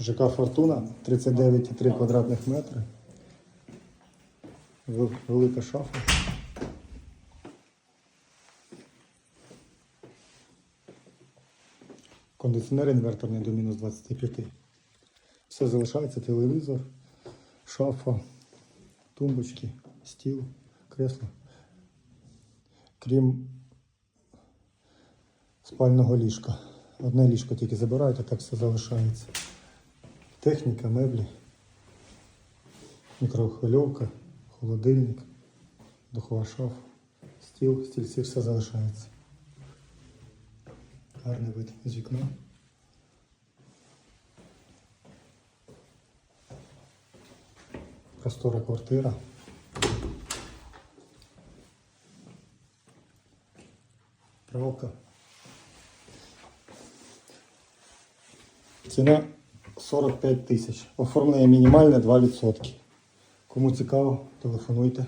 ЖК Фортуна 39,3 квадратних метри. Велика шафа. Кондиціонер інверторний до мінус 25. Все залишається, телевізор, шафа, тумбочки, стіл, кресло. Крім спального ліжка. Одне ліжко тільки забирають, а так все залишається. Техніка, меблі, мікрохвильовка, холодильник, духова шафа, стіл, стільці, все залишається. Гарний вид з вікна. Простора квартира. Пралка. Ціна 45 тисяч. Оформлення мінімальне 2%. Кому цікаво, телефонуйте.